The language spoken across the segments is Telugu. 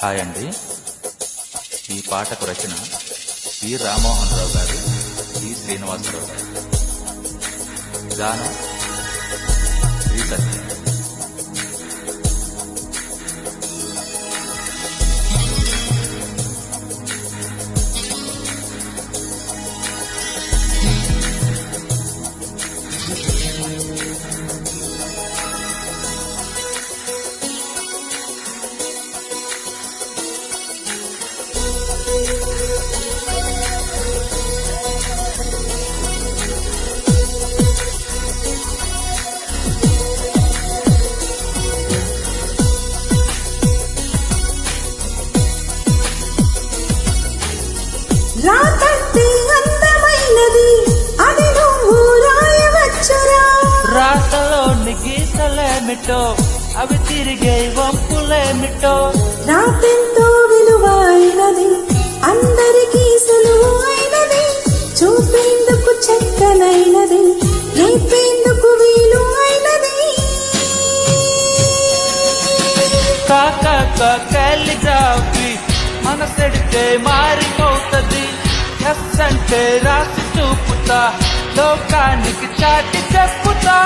హాయ్ అండి ఈ పాటకు రచన పి రామ్మోహన్ రావు గారు పి శ్రీనివాసరావు గారు. గానం రాతంటే అందమైనది. అది నువ్వు రాయవచ్చురా రాతలోని గీతలేమిటో అవి తిరిగే వంపులేమిటో రాతెంతో విలువైనది అందరికీ సులువైనది చూపేందుకు చక్కనైనది నేర్పేందుకు వీలు అయినది. కాక కాలిగ్రాఫీ మనసెడితే మారిపోతది. ఎస్ అంటే రాసి చూపుతా. లోకానికి చాటి చెప్పుతా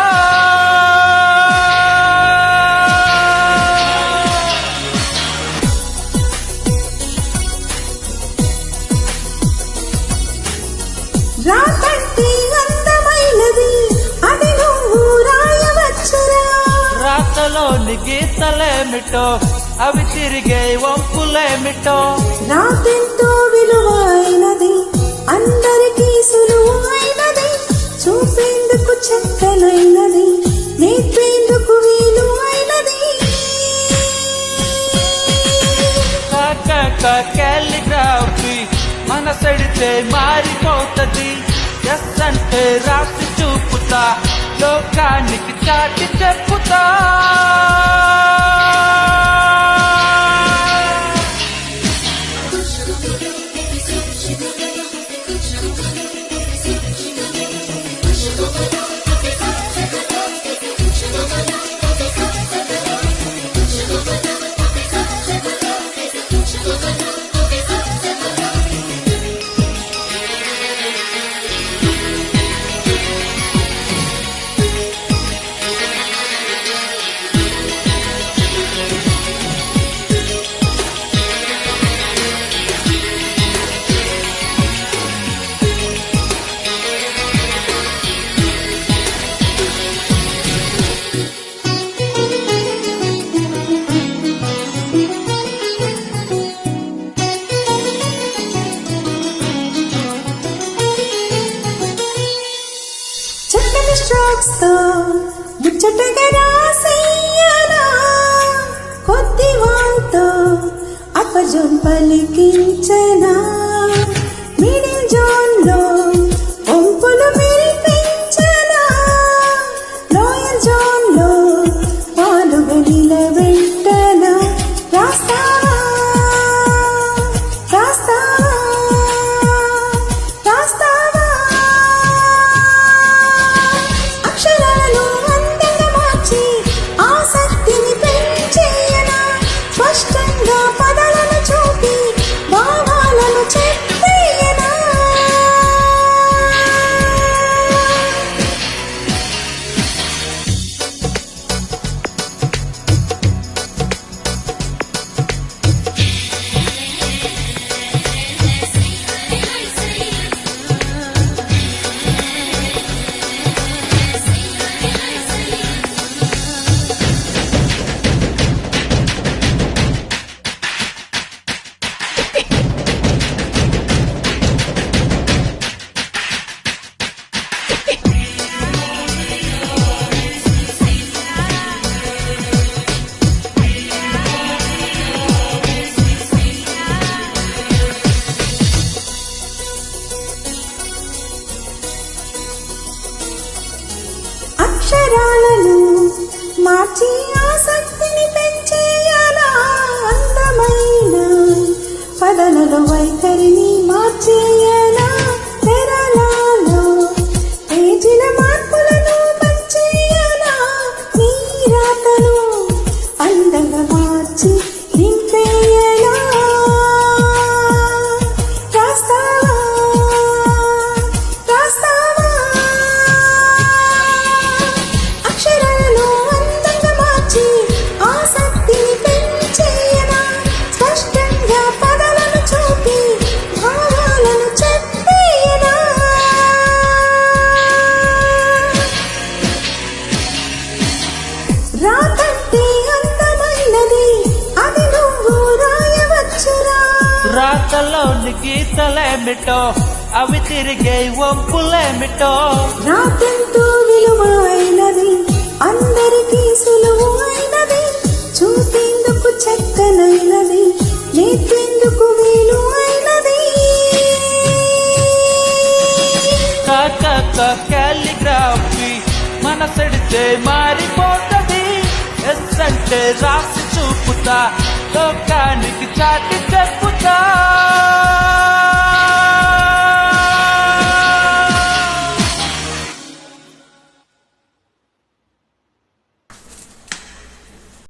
రాతంటే అందమైనది అది నువ్వు రాయవచ్చురా. రాతలోని గీతలేమిటో అవి తిరిగే వంపులేమిటో. రాతెంతో విలువైనది అందరికీ సులువైనది చూపేందుకు చక్కనైనది నేర్పేందుకు వీలు అయినది కాక కాలిగ్రాఫీ మనసెడితే మారిపోతుంది. ఎస్ అంటే రాసి చూపుతా లోకానికి చాటి చెప్పుతా. చక్కని స్ట్రోక్స్తో ముచ్చటగా రాసేయనా కొద్ది వాంతో అపజం పలికించ మార్చి ఆసక్తిని పెంచేయాలా అందమైన పదలలో వైఖరిని మార్చేయాలా తెరలాలో పేజీల మార్పులను పంచేయాలా నీ అందంగా మార్చి రాస్తా రాకంటే అందమైనది అది నువ్వు రాయవచ్చురా. రాతలోని గీతలేమిటో అవి తిరిగే వంపులేమిటో రాకెంతో విలువైనది అందరికీ సులువు అయినది చూపేందుకు చక్కనైనది నేర్పేందుకు వీలు అయినది. కాలిగ్రాఫీ మనసెడితే మారిపోతా ఎస్ అంటే రాసి చూపుతా. లోకానికి చాటి చెప్పుతా.